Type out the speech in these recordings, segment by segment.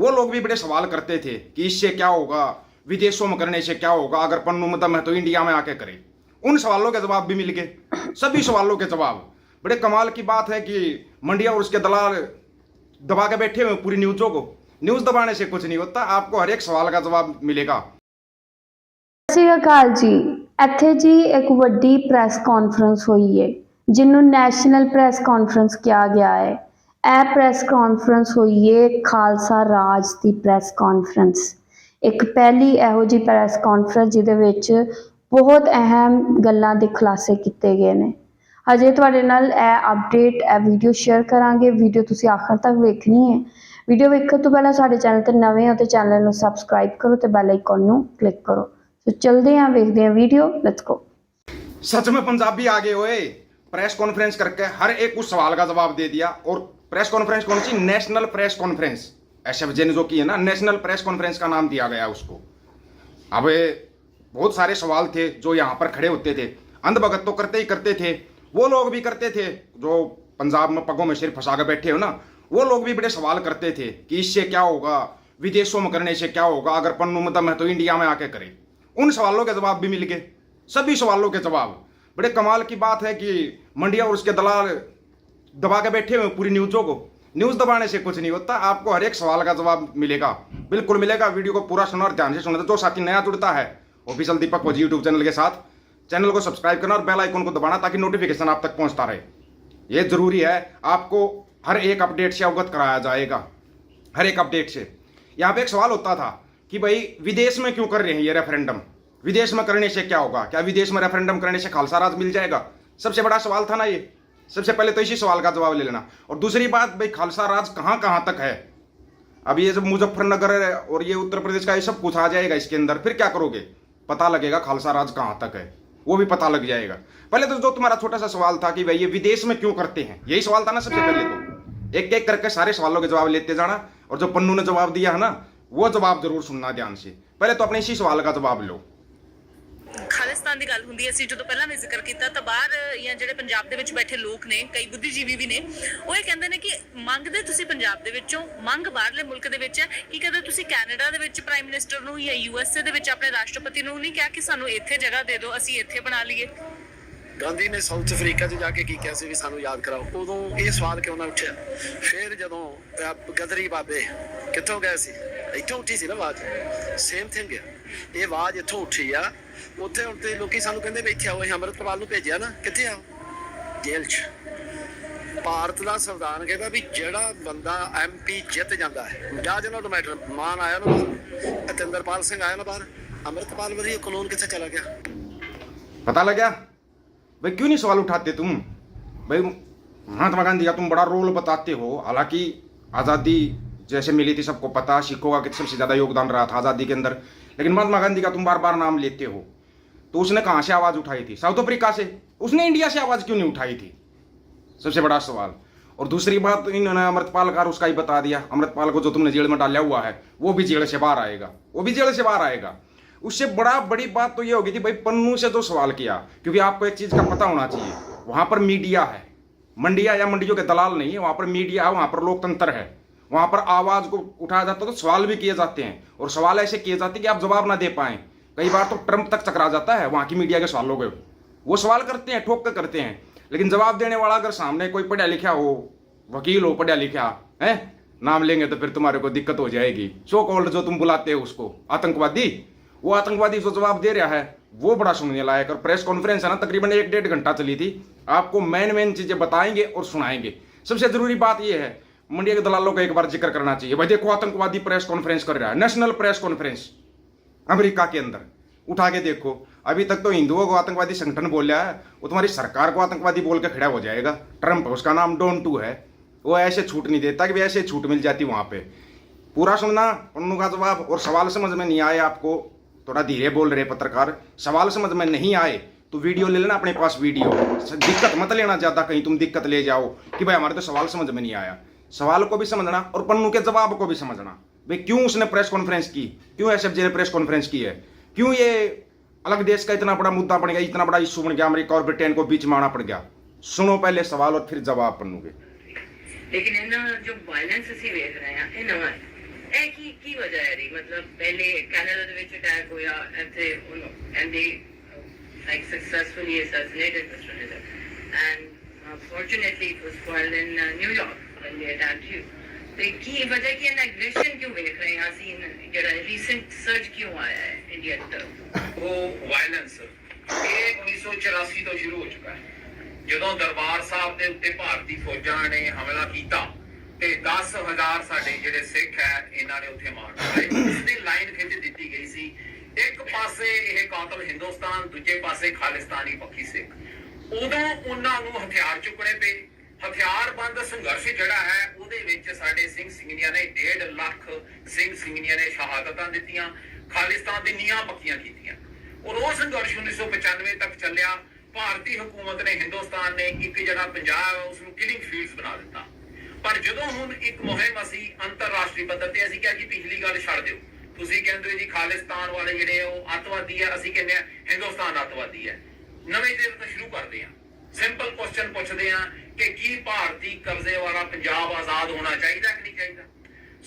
वो लोग भी बड़े सवाल करते थे कि इससे क्या होगा विदेशों में करने से क्या होगा अगर पन्नू में दम है तो इंडिया में आके करे उन सवालों के जवाब भी मिल गए सभी सवालों के जवाब बड़े कमाल की बात है कि मंडिया और उसके दलाल दबा के बैठे हुए हैं पूरी न्यूज़ों को न्यूज़ दबाने से कुछ नहीं होता आपको हर एक सवाल का जवाब मिलेगा ਸਤਿ ਸ਼੍ਰੀ ਅਕਾਲ ਜੀ ਇੱਥੇ ਜੀ ਇੱਕ ਵੱਡੀ ਪ੍ਰੈਸ ਕਾਨਫਰੰਸ ਹੋਈ ਹੈ ਜਿਹਨੂੰ ਨੈਸ਼ਨਲ ਪ੍ਰੈਸ ਕਾਨਫਰੰਸ ਕਿਹਾ ਗਿਆ ਹੈ ਇਹ ਪ੍ਰੈਸ ਕਾਨਫਰੰਸ ਹੋਈ ਹੈ ਖਾਲਸਾ ਰਾਜ ਦੀ ਪ੍ਰੈਸ ਕਾਨਫਰੰਸ ਇੱਕ ਪਹਿਲੀ ਇਹੋ ਜਿਹੀ ਪ੍ਰੈਸ ਕਾਨਫਰੰਸ ਜਿਹਦੇ ਵਿੱਚ ਬਹੁਤ ਅਹਿਮ ਗੱਲਾਂ ਦੇ ਖੁਲਾਸੇ ਕੀਤੇ ਗਏ ਨੇ ਹਜੇ ਤੁਹਾਡੇ ਨਾਲ ਇਹ ਅਪਡੇਟ ਇਹ ਵੀਡੀਓ ਸ਼ੇਅਰ ਕਰਾਂਗੇ ਵੀਡੀਓ ਤੁਸੀਂ ਆਖਰ ਤੱਕ ਵੇਖਣੀ ਹੈ ਵੀਡੀਓ ਵੇਖਣ ਤੋਂ ਪਹਿਲਾਂ ਸਾਡੇ ਚੈਨਲ ਤੇ ਨਵੇਂ ਹੋ ਤੇ ਚੈਨਲ ਨੂੰ ਸਬਸਕ੍ਰਾਈਬ ਕਰੋ ਤੇ ਬੈਲ ਆਈਕਨ ਨੂੰ ਕਲਿੱਕ ਕਰੋ ਸੋ ਚਲਦੇ ਹਾਂ ਵੇਖਦੇ ਹਾਂ ਵੀਡੀਓ ਲੈਟਸ ਗੋ सच में पंजाबी आगे हुए प्रेस कॉन्फ्रेंस करके हर एक उस सवाल का जवाब दे दिया और प्रेस कॉन्फ्रेंस कौन सी? National press conference. S F ने जो की है ना, नेशनल प्रेस कॉन्फ्रेंस का नाम दिया गया उसको। अब बहुत सारे सवाल थे जो यहाँ पर खड़े होते थे। अंधभगत तो करते ही करते थे। वो लोग भी करते थे, जो पंजाब में पगों में सिर फंसा के बैठे हो ना, वो लोग भी बड़े सवाल करते थे कि इससे क्या होगा? विदेशों में करने से क्या होगा? अगर पन्नू में दम है तो इंडिया में आके करे। उन सवालों के जवाब भी मिल गए। सभी सवालों के जवाब। बड़े कमाल की बात है कि मंडिया और उसके दलाल दबा के बैठे हुए पूरी न्यूज़ों को। न्यूज़ दबाने से कुछ नहीं होता, आपको हर एक सवाल का जवाब मिलेगा। बिल्कुल मिलेगा, वीडियो को पूरा सुनो और ध्यान से सुना। जो साथी नया जुड़ता है ऑफिशियल दीपक फौजी यूट्यूब चैनल के साथ। चैनल को सब्सक्राइब करना और बेल आइकन को दबाना ताकि नोटिफिकेशन आप तक पहुँचता रहे। ये ज़रूरी है, आपको हर एक अपडेट से अवगत कराया जाएगा। हर एक अपडेट से। यहाँ पे एक सवाल होता था कि भाई, विदेश में क्यों कर रहे हैं ये रेफरेंडम विदेश में करने से क्या होगा? क्या विदेश में रेफरेंडम करने से खालसा राज मिल जाएगा? सबसे बड़ा सवाल था ना ये। सबसे पहले तो इसी सवाल का जवाब ले लेना। और दूसरी बात, भाई, खालसा राज कहाँ कहाँ तक है? अब ये जब मुजफ्फरनगर और ये उत्तर प्रदेश का ये सब कुछ आ जाएगा इसके अंदर, फिर क्या करोगे? पता लगेगा खालसा राज कहाँ तक है। वो भी पता लग जाएगा। पहले तो जो तुम्हारा छोटा सा सवाल था कि भाई ये विदेश में क्यों करते हैं, यही सवाल था ना सबसे पहले तो। एक एक करके सारे सवालों के जवाब लेते जाना, और जो पन्नू ने जवाब दिया है ना, वो जवाब ज़रूर सुनना ध्यान से। पहले तो अपने इसी सवाल का जवाब लो। ਖਾਲਿਸਤਾਨ ਦੀ ਗੱਲ ਹੁੰਦੀ ਹੈ, ਅਸੀਂ ਜਦੋਂ ਪਹਿਲਾਂ ਵੀ ਜ਼ਿਕਰ ਕੀਤਾ ਤਾਂ ਬਾਹਰ ਜਾਂ ਜਿਹੜੇ ਪੰਜਾਬ ਦੇ ਵਿੱਚ ਬੈਠੇ ਲੋਕ ਨੇ, ਕਈ ਬੁੱਧੀਜੀਵੀ ਵੀ ਨੇ, ਉਹ ਇਹ ਕਹਿੰਦੇ ਨੇ ਕਿ ਮੰਗਦੇ ਤੁਸੀਂ ਪੰਜਾਬ ਦੇ ਵਿੱਚੋਂ, ਮੰਗ ਬਾਹਰਲੇ ਮੁਲਕ ਦੇ ਵਿੱਚ ਹੈ। ਕੀ ਕਦੇ ਤੁਸੀਂ ਕੈਨੇਡਾ ਦੇ ਵਿੱਚ ਪ੍ਰਾਈਮ ਮਿਨਿਸਟਰ ਨੂੰ ਜਾਂ ਯੂਐਸਏ ਦੇ ਵਿੱਚ ਆਪਣੇ ਰਾਸ਼ਟਰਪਤੀ ਨੂੰ ਨਹੀਂ ਕਿਹਾ ਕਿ ਸਾਨੂੰ ਇੱਥੇ ਜਗ੍ਹਾ ਦੇ ਦਿਓ, ਅਸੀਂ ਇੱਥੇ ਬਣਾ ਲਈਏ? ਗਾਂਧੀ ਨੇ ਸਾਊਥ ਅਫਰੀਕਾ 'ਚ ਜਾ ਕੇ ਕੀ ਕਿਹਾ ਸੀ ਵੀ ਸਾਨੂੰ ਯਾਦ ਕਰਾਓ? ਉਦੋਂ ਇਹ ਸਵਾਲ ਕਿਉਂ ਨਾ ਉੱਠਿਆ? ਫਿਰ ਜਦੋਂ ਅਹ ਗਦਰੀ ਬਾਬੇ ਕਿੱਥੋਂ ਗਏ ਸੀ? ਇੱਥੋਂ ਉੱਠੀ ਸੀ ਨਾ ਆਵਾਜ਼। ਸੇਮ ਥਿੰਗ ਹੈ। ਇਹ ਆਵਾਜ਼ ਇੱਥੋਂ ਉੱਠੀ ਆ ਉੱਥੇ ਹੁਣ ਤੇ ਲੋਕੀ ਸਾਨੂੰ ਕਹਿੰਦੇ ਵੀ ਇੱਥੇ ਆਓ ਅਸੀਂ ਅੰਮ੍ਰਿਤਪਾਲ ਨੂੰ ਭੇਜਿਆ ਨਾ ਕਿੱਥੇ ਆ ਜੇਲ੍ਹ 'ਚ ਭਾਰਤ ਦਾ ਸੰਵਿਧਾਨ ਕਹਿੰਦਾ ਵੀ ਜਿਹੜਾ ਬੰਦਾ ਐਮਪੀ ਜਿੱਤ ਜਾਂਦਾ ਹੈ ਡਾਜ ਨੋਟ ਮੈਟਰ ਮਾਨ ਆਇਆ ਨਾ ਬਾਹਰ ਅਤਿੰਦਰਪਾਲ ਸਿੰਘ ਆਇਆ ਨਾ ਬਾਹਰ ਅੰਮ੍ਰਿਤਪਾਲ ਵਧੀਆ ਕਾਨੂੰਨ ਕਿੱਥੇ ਚਲਾ ਗਿਆ पता लग गया भाई क्यों नहीं सवाल उठाते तुम भाई महात्मा गांधी का तुम बड़ा रोल बताते हो हालांकि आज़ादी जैसे मिली थी सबको पता सिखों का कि सबसे ज़्यादा योगदान रहा था आज़ादी के अंदर लेकिन महात्मा गांधी का तुम बार बार नाम लेते हो तो उसने कहाँ से आवाज़ उठाई थी? साउथ अफ्रीका से। उसने इंडिया से आवाज़ क्यों नहीं उठाई थी? सबसे बड़ा सवाल। और दूसरी बात, इन्होंने अमृतपाल का उसका ही बता दिया। अमृतपाल को जो तुमने जेल में डाला हुआ है, वो भी जेल से बाहर आएगा। वो भी जेल से बाहर आएगा। उससे बड़ा बड़ी बात तो ये होगी थी भाई पन्नू से जो सवाल किया, क्योंकि आपको एक चीज़ का पता होना चाहिए, वहाँ पर मीडिया है। मंडिया या मंडियों के दलाल नहीं है, वहाँ पर मीडिया है, वहाँ पर लोकतंत्र है। वहाँ पर आवाज़ को उठाया जाता तो सवाल भी किए जाते हैं। और सवाल ऐसे किए जाते हैं कि आप जवाब ना दे पाएँ। कई बार तो ट्रंप तक चकरा जाता है, वहाँ की मीडिया के सवालों के। वो सवाल करते हैं, ठोक कर करते हैं। लेकिन जवाब देने वाला अगर सामने कोई पढ़ा लिखा हो, वकील हो पढ़ा लिखा, है? नाम लेंगे तो फिर तुम्हारे को दिक्कत हो जाएगी। सो कॉल्ड जो तुम बुलाते हो उसको। आतंकवादी? वो आतंकवादी जो जवाब दे रहा है, वो बड़ा सुनने लायक और प्रेस कॉन्फ्रेंस है ना, तकरीबन एक डेढ़ घंटा चली थी। आपको मेन मेन चीज़ें बताएँगे और सुनाएँगे। सबसे ज़रूरी बात यह है मंडिया के दलालों का एक बार ज़िक्र करना चाहिए। भाई देखो, आतंकवादी प्रेस कॉन्फ्रेंस कर रहा है, नेशनल प्रेस कॉन्फ्रेंस, अमेरिका के अंदर। उठा के देखो, अभी तक तो हिंदुओं को आतंकवादी संगठन बोल रहा है, वो तुम्हारी सरकार को आतंकवादी बोल के खड़ा हो जाएगा। ट्रंप उसका नाम डोन टू है। वो ऐसे छूट नहीं देता कि ऐसे छूट मिल जाती वहाँ पे। पूरा सुनना, पन्नू का जवाब, और सवाल समझ में नहीं आए आपको, थोड़ा धीरे बोल रहे पत्रकार। सवाल समझ में नहीं आए तो वीडियो ले लेना अपने पास वीडियो। दिक्कत मत लेना ज़्यादा, कहीं तुम दिक्कत ले जाओ, कि भाई हमारे तो सवाल समझ में नहीं आया। सवाल को भी समझना और पन्नू के जवाब को भी समझना भाई क्यों उसने प्रेस कॉन्फ्रेंस की क्यों एस ने प्रेस कॉन्फ्रेंस की है क्यों ये अलग देश का इतना बड़ा मुद्दा बन गया इतना बड़ा इशू बन गया अमेरिका और ब्रिटेन को बीच में आना पड़ गया सुनो पहले सवाल और फिर जवाब पन्नू के ਲੇਕਿਨ ਇਹਨਾਂ ਜੋ ਵਾਇਲੈਂਸ ਅਸੀਂ ਵੇਖ ਰਹੇ ਹਾਂ ਇਹ ਨਵਾਂ ਹੈ ਇਹ ਕੀ ਕੀ ਵਜ੍ਹਾ ਹੈ ਦੀ ਮਤਲਬ ਪਹਿਲੇ ਕੈਨੇਡਾ ਦੇ ਵਿੱਚ ਅਟੈਕ ਹੋਇਆ ਇੱਥੇ ਐਂਡ ਦੇ like successfully assassinated Mr. Nizar. And uh, fortunately it was foiled in uh, New York ਤੇ ਕੀ ਵਜ੍ਹਾ ਕੀ ਹੈ ਐਗਰੈਸ਼ਨ ਕਿਉਂ ਵੇਖ ਰਹੇ ਹਾਂ ਅਸੀਂ? ਜਿਹੜਾ ਰੀਸੈਂਟ ਸਰਜ ਕਿਉਂ ਆਇਆ ਹੈ ਇੰਡੀਆ ਦੀ ਉਹ ਵਾਇਲੈਂਸ ਇਹ 1984 ਤੋਂ ਸ਼ੁਰੂ ਹੋ ਚੁੱਕਾ ਹੈ। ਜਦੋਂ ਦਰਬਾਰ ਸਾਹਿਬ ਦੇ ਉੱਤੇ ਭਾਰਤੀ ਫੌਜਾਂ ਨੇ ਹਮਲਾ ਕੀਤਾ ਤੇ 10000 ਸਾਡੇ ਜਿਹੜੇ ਸਿੱਖ ਹੈ ਇਹਨਾਂ ਨੇ ਉੱਥੇ ਮਾਰ ਦਿੱਤੇ। ਉਸ ਦੀ ਲਾਈਨ ਖਿੱਚ ਦਿੱਤੀ ਗਈ ਸੀ। ਇੱਕ ਪਾਸੇ ਇਹ ਕਾਤਲ ਹਿੰਦੁਸਤਾਨ ਦੂਜੇ ਪਾਸੇ ਖਾਲਿਸਤਾਨੀ ਪੱਖੀ ਸਿੱਖ। ਉਦੋਂ ਉਹਨਾਂ ਨੂੰ ਹਥਿਆਰ ਚੁੱਕਣੇ ਪਏ। ਹਥਿਆਰਬੰਦ ਸੰਘਰਸ਼ ਜਿਹੜਾ ਹੈ, ਉਹਦੇ ਵਿੱਚ ਸਾਡੇ ਸਿੰਘ ਸਿੰਘਣੀਆਂ ਨੇ 1.5 ਲੱਖ ਸਿੰਘ ਸਿੰਘਣੀਆਂ ਨੇ ਸ਼ਹਾਦਤਾਂ ਦਿੱਤੀਆਂ, ਖਾਲਿਸਤਾਨ ਦੀ ਨੀਹਾਂ ਪੱਕੀਆਂ ਕੀਤੀਆਂ। ਔਰ ਉਹ ਸੰਘਰਸ਼ 1995 ਤੱਕ ਚੱਲਿਆ। ਭਾਰਤੀ ਹਕੂਮਤ ਨੇ ਹਿੰਦੁਸਤਾਨ ਨੇ ਇੱਕ ਜਿਹੜਾ ਪੰਜਾਬ ਉਸ ਨੂੰ ਕਿਲਿੰਗ ਫੀਲਡਸ ਬਣਾ ਦਿੱਤਾ। ਪਰ ਜਦੋਂ ਹੁਣ ਇੱਕ ਮੁਹਿੰਮ ਅਸੀਂ ਅੰਤਰਰਾਸ਼ਟਰੀ ਪੱਧਰ ਤੇ ਅਸੀਂ ਕਿਹਾ ਕਿ ਪਿਛਲੀ ਗੱਲ ਛੱਡ ਦਿਓ। ਤੁਸੀਂ ਕਹਿੰਦੇ ਜੀ ਖਾਲਿਸਤਾਨ ਵਾਲੇ ਜਿਹੜੇ ਉਹ ਅੱਤਵਾਦੀ ਆ, ਅਸੀਂ ਕਹਿੰਦੇ ਆ ਹਿੰਦੁਸਤਾਨ ਅੱਤਵਾਦੀ ਹੈ ਨਵੇਂ ਸਿਰ ਤੋਂ ਸ਼ੁਰੂ ਕਰਦੇ ਆ। ਸਿੰਪਲ ਕੁਐਸਚਨ ਪੁੱਛਦੇ ਆ ਕਿ ਕੀ ਭਾਰਤੀ ਕਬਜ਼ੇ ਵਾਲਾ ਪੰਜਾਬ ਆਜ਼ਾਦ ਹੋਣਾ ਚਾਹੀਦਾ ਕਿ ਨਹੀਂ ਚਾਹੀਦਾ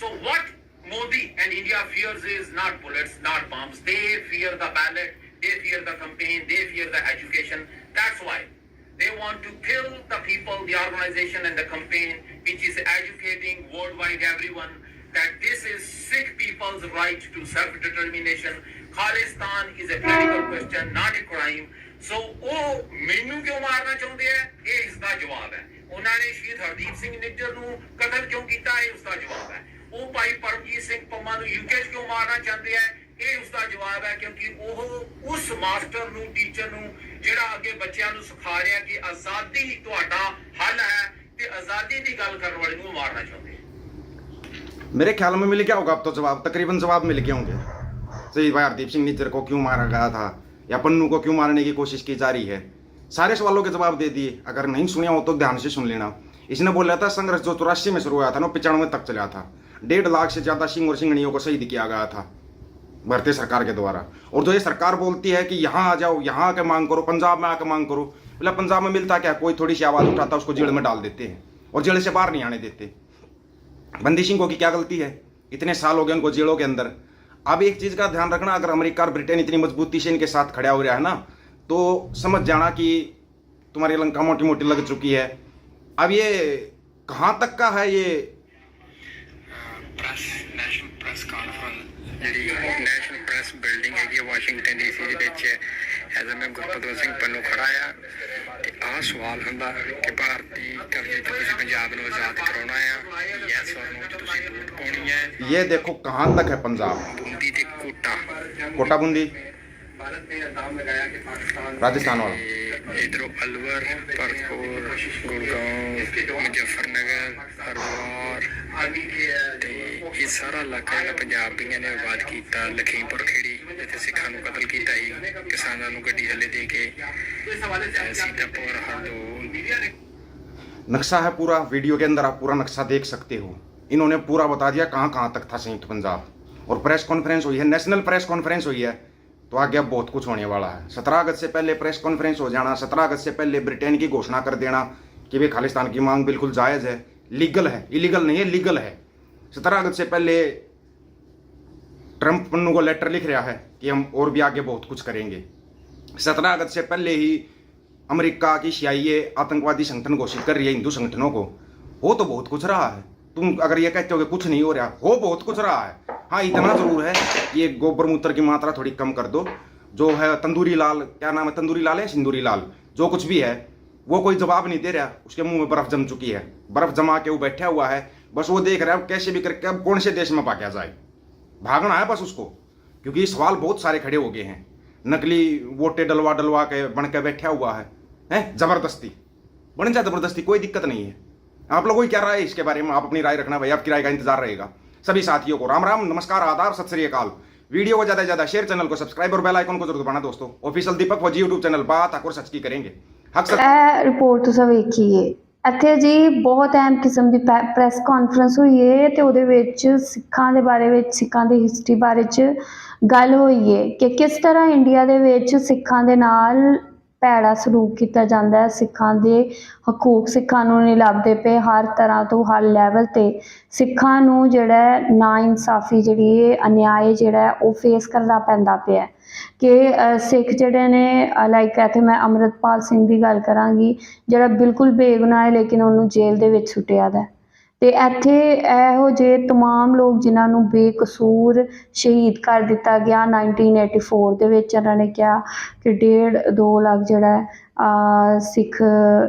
ਸੋ what Modi and India fears is not bullets, not bombs. They fear the ballot, they fear the campaign, they fear the education. That's why they want to kill the people, the organization and the campaign which is educating worldwide everyone that this is Sikh people's right to self-determination. Khalistan is a political question, not a crime. So ਉਹ ਮੈਨੂੰ ਕਿਉਂ ਮਾਰਨਾ ਚਾਹੁੰਦੇ ਆ ਇਹ ਇਸ ਦਾ ਜਵਾਬ ਹੈ ਉਹਨਾਂ ਨੇ ਸ਼ਹੀਦ ਹਰਦੀਪ ਸਿੰਘ ਨਿੱਜਰ ਨੂੰ ਕਤਲ ਕਿਉਂ ਕੀਤਾ ਇਹ ਉਸ ਦਾ ਜਵਾਬ ਹੈ ਉਹ ਭਾਈ ਪਰਮਜੀਤ ਸਿੰਘ ਪੰਮਾ ਨੂੰ ਯੂਕੇ 'ਚ ਕਿਉਂ ਮਾਰਨਾ ਚਾਹੁੰਦੇ ਆ ਇਹ ਉਸ ਦਾ ਜਵਾਬ ਹੈ ਕਿਉਂਕਿ ਉਹ ਉਸ ਮਾਸਟਰ ਨੂੰ ਟੀਚਰ ਨੂੰ ਜਿਹੜਾ ਅੱਗੇ ਬੱਚਿਆਂ ਨੂੰ ਸਿਖਾ ਰਿਹਾ ਕਿ ਆਜ਼ਾਦੀ ਹੀ ਤੁਹਾਡਾ ਹੱਲ ਹੈ ਤੇ ਆਜ਼ਾਦੀ ਦੀ ਗੱਲ ਕਰਨ ਵਾਲੇ ਨੂੰ ਉਹ ਮਾਰਨਾ ਚਾਹੁੰਦੇ ਆ मेरे ख्याल में मिल गया होगा अब तो जवाब तकरीबन जवाब मिल गए होंगे सही भाई हरदीप सिंह निज्जर को क्यों मारा गया था या पन्नू को क्यों मारने की कोशिश की जा रही है? सारे सवालों के जवाब दे दिए। अगर नहीं सुने हो तो ध्यान से सुन लेना। इसने बोला था, संघर्ष जो चौरासी में शुरू हुआ था, ना पिचानवे तक चला था। डेढ़ लाख से ज़्यादा सिंह और सिंगड़ियों को शहीद किया गया था भारतीय सरकार के द्वारा। और जो ये सरकार बोलती है कि यहाँ आ जाओ, यहाँ आके मांग करो, पंजाब में आके मांग करो, बोला, पंजाब में मिलता क्या? कोई थोड़ी सी आवाज़ उठाता, उसको जेल में डाल देते हैं और जेल से बाहर नहीं आने देते। बंदी सिंह को की क्या गलती है? इतने साल हो गए उनको जेलों के अंदर। अब एक चीज का ध्यान रखना अगर अमेरिका और ब्रिटेन इतनी मजबूती से इनके साथ खड़ा हो रहा है ना तो समझ जाना कि तुम्हारी लंका मोटी मोटी लग चुकी है अब ये कहाँ तक का है ये ਪ੍ਰੈਸ ਨੈਸ਼ਨਲ ਪ੍ਰੈਸ ਕਾਨਫਰੰਸ ਜਿਹੜੀ ਨੈਸ਼ਨਲ ਪ੍ਰੈਸ ਬਿਲਡਿੰਗ ਹੈਗੀ ਹੈ ਵਾਸ਼ਿੰਗਟਨ ਡੀਸੀ ਦੇ ਵਿੱਚ ਐਜ਼ ਮੈਂ ਗੁਰਪਤਵੰਤ ਸਿੰਘ ਪੰਨੂ ਖੜਾ ਆ ਤੇ ਆਹ ਸਵਾਲ ਹੁੰਦਾ ਕਿ ਭਾਰਤੀ ਕਬਜ਼ੇ ਤੋਂ ਤੁਸੀਂ ਪੰਜਾਬ ਨੂੰ ਆਜ਼ਾਦ ਕਰਾਉਣਾ ਆ ਯੈਸ ਔਰ ਨੋ ਤੁਸੀਂ ਵੋਟ ਪਾਉਣੀ ਹੈ। ਇਹ ਦੇਖੋ ਕਹਾਂ ਤੱਕ ਹੈ ਪੰਜਾਬ। ਬੂੰਦੀ ਤੇ ਕੋਟਾ। ਕੋਟਾ ਬੁੰਦੀ। राजस्थान वाला ਤੇ ਇਧਰੋਂ ਅਲਵਰ ਭਰਤਪੁਰ ਗੁੜਗਾਉਂ ਮੁਜ਼ੱਫਰਨਗਰ ਹਰਵਾਰ ਤੇ ਇਹ ਸਾਰਾ ਇਲਾਕਾ ਜਿਹੜਾ ਪੰਜਾਬੀਆਂ ਨੇ ਆਬਾਦ ਕੀਤਾ ਲਖੀਮਪੁਰ ਖੇੜੀ ਜਿੱਥੇ ਸਿੱਖਾਂ ਨੂੰ ਕਤਲ ਕੀਤਾ ਸੀ ਕਿਸਾਨਾਂ ਨੂੰ ਗੱਡੀ ਥੱਲੇ ਦੇ ਕੇ ਤੇ ਸੀਤਾਪੁਰ ਹਰਦੋ नक्शा है पूरा वीडियो के अंदर आप पूरा नक्शा देख सकते हो इन्होंने पूरा बता दिया कहाँ कहाँ तक था संयुक्त पंजाब और प्रेस कॉन्फ्रेंस हुई है नेशनल प्रेस कॉन्फ्रेंस हुई है तो आगे अब बहुत कुछ होने वाला है। सत्रह अगस्त से पहले प्रेस कॉन्फ्रेंस हो जाना, सत्रह अगस्त से पहले ब्रिटेन की घोषणा कर देना कि भाई खालिस्तान की मांग बिल्कुल जायज़ है। लीगल है इलीगल नहीं है लीगल है। सत्रह अगस्त से पहले ट्रंप पन्नू को लेटर लिख रहा है कि हम और भी आगे बहुत कुछ करेंगे। सत्रह अगस्त से पहले ही अमेरिका की सीआईए आतंकवादी संगठन घोषित कर रही है, हिंदू संगठनों को। हो तो बहुत कुछ रहा है। तुम अगर ये कहते हो कि कुछ नहीं हो रहा, हो बहुत कुछ रहा है। हाँ इतना ज़रूर है कि ये गोबर मूत्र की मात्रा थोड़ी कम कर दो। जो है तंदूरी लाल, क्या नाम है, तंदूरी लाल है सिंदूरी लाल? जो कुछ भी है, वो कोई जवाब नहीं दे रहा। उसके मुँह में बर्फ़ जम चुकी है। बर्फ़ जमा के वो बैठा हुआ है। बस वो देख रहा है कैसे भी करके, अब कौन से देश में भागा जाए? भागना है बस उसको। क्योंकि ये सवाल बहुत सारे खड़े हो गए हैं। नकली वोटे डलवा डलवा के बन के बैठा हुआ है। हैं? ज़बरदस्ती। बन जाए ज़बरदस्ती, कोई दिक्कत नहीं है। आप लोगों की क्या राय है इसके बारे में? आप अपनी राय रखना भाई। आपकी राय का इंतज़ार रहेगा। सभी साथियों को राम राम नमस्कार आदाब सत श्री अकाल वीडियो को ज्यादा से ज्यादा शेयर चैनल को सब्सक्राइब और बेल आइकन को जरूर दबाना दोस्तों ऑफिशियल दीपक फौजी यूट्यूब चैनल बात हक और सच की करेंगे हक सच ਇਹ ਰਿਪੋਰਟ ਤੁਸੀਂ ਵੇਖੀਏ ਇੱਥੇ ਜੀ ਬਹੁਤ ਅਹਿਮ ਕਿਸਮ ਦੀ ਪ੍ਰੈਸ ਕਾਨਫਰੰਸ ਹੋਈ ਹੈ ਤੇ ਉਹਦੇ ਵਿੱਚ ਸਿੱਖਾਂ ਦੇ ਬਾਰੇ ਵਿੱਚ ਸਿੱਖਾਂ ਦੀ ਹਿਸਟਰੀ ਬਾਰੇ ਚ ਗੱਲ ਹੋਈ ਹੈ ਕਿ ਕਿਸ ਤਰ੍ਹਾਂ ਇੰਡੀਆ ਦੇ ਵਿੱਚ ਸਿੱਖਾਂ ਦੇ ਨਾਲ ਭੈੜਾ ਸਲੂਕ ਕੀਤਾ ਜਾਂਦਾ ਹੈ। ਸਿੱਖਾਂ ਦੇ ਹਕੂਕ ਸਿੱਖਾਂ ਨੂੰ ਨਹੀਂ ਲੱਭਦੇ ਪਏ ਹਰ ਤਰ੍ਹਾਂ ਤੋਂ ਹਰ ਲੈਵਲ ਤੇ ਸਿੱਖਾਂ ਨੂੰ ਜਿਹੜਾ ਨਾ ਇਨਸਾਫੀ ਜਿਹੜੀ ਹੈ ਅਨਿਆਏ ਜਿਹੜਾ ਉਹ ਫੇਸ ਕਰਨਾ ਪੈਂਦਾ ਪਿਆ ਕਿ ਸਿੱਖ ਜਿਹੜੇ ਨੇ ਲਾਈਕ ਇੱਥੇ ਮੈਂ ਅੰਮ੍ਰਿਤਪਾਲ ਸਿੰਘ ਦੀ ਗੱਲ ਕਰਾਂਗੀ, ਜਿਹੜਾ ਬਿਲਕੁਲ ਬੇਗੁਨਾਹ ਹੈ, ਲੇਕਿਨ ਉਹਨੂੰ ਜੇਲ੍ਹ ਦੇ ਵਿੱਚ ਸੁੱਟਿਆ ਦਾ ਤੇ ਇੱਥੇ ਇਹੋ ਜਿਹੇ तमाम ਲੋਕ ਜਿਨ੍ਹਾਂ ਨੂੰ ਬੇਕਸੂਰ ਸ਼ਹੀਦ ਕਰ ਦਿੱਤਾ ਗਿਆ 1984 ਦੇ ਵਿੱਚ ਇਹਨਾਂ ਨੇ ਕਿਹਾ ਕਿ ਡੇਢ ਦੋ ਲੱਖ ਜਿਹੜਾ ਹੈ, ਅ, ਸਿੱਖ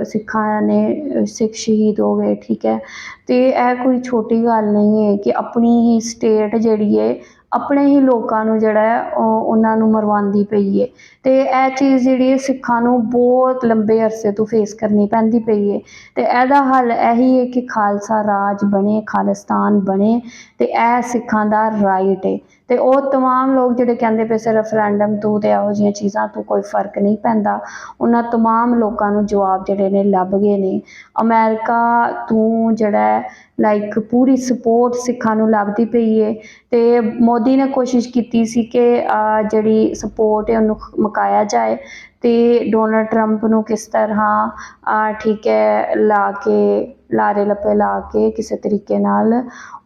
ਸਿੱਖਾਂ ਨੇ ਸਿੱਖ ਸ਼ਹੀਦ ਹੋ ਗਏ ਠੀਕ ਹੈ ਤੇ ਇਹ ਕੋਈ ਛੋਟੀ ਗੱਲ ਨਹੀਂ ਹੈ ਕਿ ਆਪਣੀ ਹੀ ਸਟੇਟ ਜਿਹੜੀ ਹੈ ਆਪਣੇ ਹੀ ਲੋਕਾਂ ਨੂੰ ਜਿਹੜਾ ਹੈ, ਉਹ ਉਹਨਾਂ ਨੂੰ ਮਰਵਾਉਂਦੀ ਪਈ ਹੈ ਤੇ ਇਹ ਚੀਜ਼ ਜਿਹੜੀ ਹੈ, ਸਿੱਖਾਂ ਨੂੰ ਬਹੁਤ ਲੰਬੇ ਅਰਸੇ ਤੋਂ ਫੇਸ ਕਰਨੀ ਪੈਂਦੀ ਪਈ ਹੈ ਤੇ ਇਹਦਾ ਹੱਲ ਇਹੀ ਹੈ ਕਿ ਖਾਲਸਾ ਰਾਜ ਬਣੇ, ਖਾਲਿਸਤਾਨ ਬਣੇ ਤੇ ਇਹ ਸਿੱਖਾਂ ਦਾ ਰਾਈਟ ਹੈ ਤੇ ਉਹ तमाम ਲੋਕ ਜਿਹੜੇ ਕਹਿੰਦੇ ਪਏ ਸੀ ਰੈਫਰੈਂਡਮ ਤੋਂ ਤੇ ਇਹੋ ਜਿਹੀਆਂ ਚੀਜ਼ਾਂ ਤੋਂ ਕੋਈ ਫਰਕ ਨਹੀਂ ਪੈਂਦਾ ਉਹਨਾਂ तमाम ਲੋਕਾਂ ਨੂੰ ਜਵਾਬ ਜਿਹੜੇ ਨੇ ਲੱਭ ਗਏ ਨੇ ਅਮਰੀਕਾ ਤੋਂ ਜਿਹੜਾ ਲਾਈਕ ਪੂਰੀ ਸਪੋਰਟ ਸਿੱਖਾਂ ਨੂੰ ਲੱਭਦੀ ਪਈ ਹੈ ਤੇ ਮੋਦੀ ਨੇ ਕੋਸ਼ਿਸ਼ ਕੀਤੀ ਸੀ ਕਿ ਅਹ, ਜਿਹੜੀ ਸਪੋਰਟ ਹੈ ਉਹਨੂੰ ਮੁਕਾਇਆ ਜਾਏ ਤੇ ਡੋਨਲਡ ਟਰੰਪ ਨੂੰ ਕਿਸ ਤਰ੍ਹਾਂ ਠੀਕ ਹੈ, ਲਾ ਕੇ, ਲਾਰੇ ਲੱਪੇ ਲਾ ਕੇ ਕਿਸੇ ਤਰੀਕੇ ਨਾਲ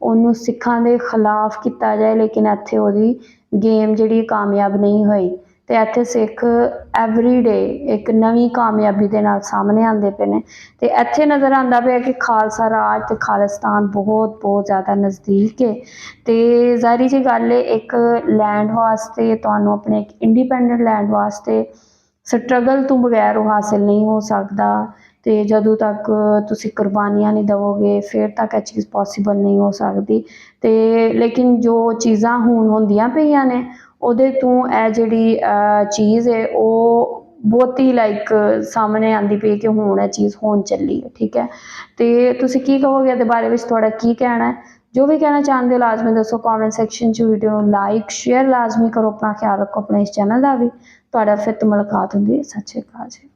ਉਹਨੂੰ ਸਿੱਖਾਂ ਦੇ ਖਿਲਾਫ ਕੀਤਾ ਜਾਏ, ਲੇਕਿਨ ਇੱਥੇ ਉਹਦੀ ਗੇਮ ਜਿਹੜੀ ਕਾਮਯਾਬ ਨਹੀਂ ਹੋਈ। ਅਤੇ ਇੱਥੇ ਸਿੱਖ ਐਵਰੀ ਡੇ ਇੱਕ ਨਵੀਂ ਕਾਮਯਾਬੀ ਦੇ ਨਾਲ ਸਾਹਮਣੇ ਆਉਂਦੇ ਪਏ ਨੇ। ਅਤੇ ਇੱਥੇ ਨਜ਼ਰ ਆਉਂਦਾ ਪਿਆ ਕਿ ਖਾਲਸਾ ਰਾਜ ਅਤੇ ਖਾਲਿਸਤਾਨ ਬਹੁਤ ਬਹੁਤ ਜ਼ਿਆਦਾ ਨਜ਼ਦੀਕ ਹੈ ਅਤੇ ਜ਼ਾਹਰੀ ਜਿਹੀ ਗੱਲ ਹੈ ਇੱਕ ਲੈਂਡ ਵਾਸਤੇ, ਤੁਹਾਨੂੰ ਆਪਣੇ ਇੱਕ ਇੰਡੀਪੈਂਡੈਂਟ ਲੈਂਡ ਵਾਸਤੇ ਸਟਰਗਲ ਤੋਂ ਬਗੈਰ ਉਹ ਹਾਸਿਲ ਨਹੀਂ ਹੋ ਸਕਦਾ ਤੇ ਜਦੋਂ ਤੱਕ ਤੁਸੀਂ ਕੁਰਬਾਨੀਆਂ ਨਹੀਂ ਦਵੋਗੇ, ਫਿਰ ਤੱਕ ਇਹ ਚੀਜ਼ ਪੋਸੀਬਲ ਨਹੀਂ ਹੋ ਸਕਦੀ। ਤੇ ਲੇਕਿਨ ਜੋ ਚੀਜ਼ਾਂ ਹੁਣ ਹੁੰਦੀਆਂ ਪਈਆਂ ਨੇ, ਉਹਦੇ ਤੋਂ ਇਹ ਜਿਹੜੀ ਚੀਜ਼ ਹੈ, ਉਹ ਬਹੁਤੀ ਲਾਈਕ ਸਾਹਮਣੇ ਆਂਦੀ ਪਈ ਕਿ ਹੁਣ ਇਹ ਚੀਜ਼ ਹੋਣ ਚੱਲੀ ਹੈ, ਠੀਕ ਹੈ? ਤੇ ਤੁਸੀਂ ਕੀ ਕਹੋਗੇ ਇਹਦੇ ਬਾਰੇ ਵਿੱਚ? ਤੁਹਾਡਾ ਕੀ ਕਹਿਣਾ ਹੈ? ਜੋ ਵੀ ਕਹਿਣਾ ਚਾਹੁੰਦੇ ਹੋ ਲਾਜ਼ਮੀ ਦੱਸੋ ਕਮੈਂਟ ਸੈਕਸ਼ਨ 'ਚ ਵੀਡੀਓ ਨੂੰ ਲਾਈਕ ਸ਼ੇਅਰ ਲਾਜ਼ਮੀ ਕਰੋ, ਆਪਣਾ ਖਿਆਲ ਰੱਖੋ, ਆਪਣੇ ਇਸ ਚੈਨਲ ਦਾ ਵੀ। ਤੁਹਾਡਾ ਫਿਰ ਤੋਂ ਮੁਲਾਕਾਤ ਹੁੰਦੀ ਹੈ ਸਤਿ ਸ਼੍ਰੀ ਅਕਾਲ ਜੀ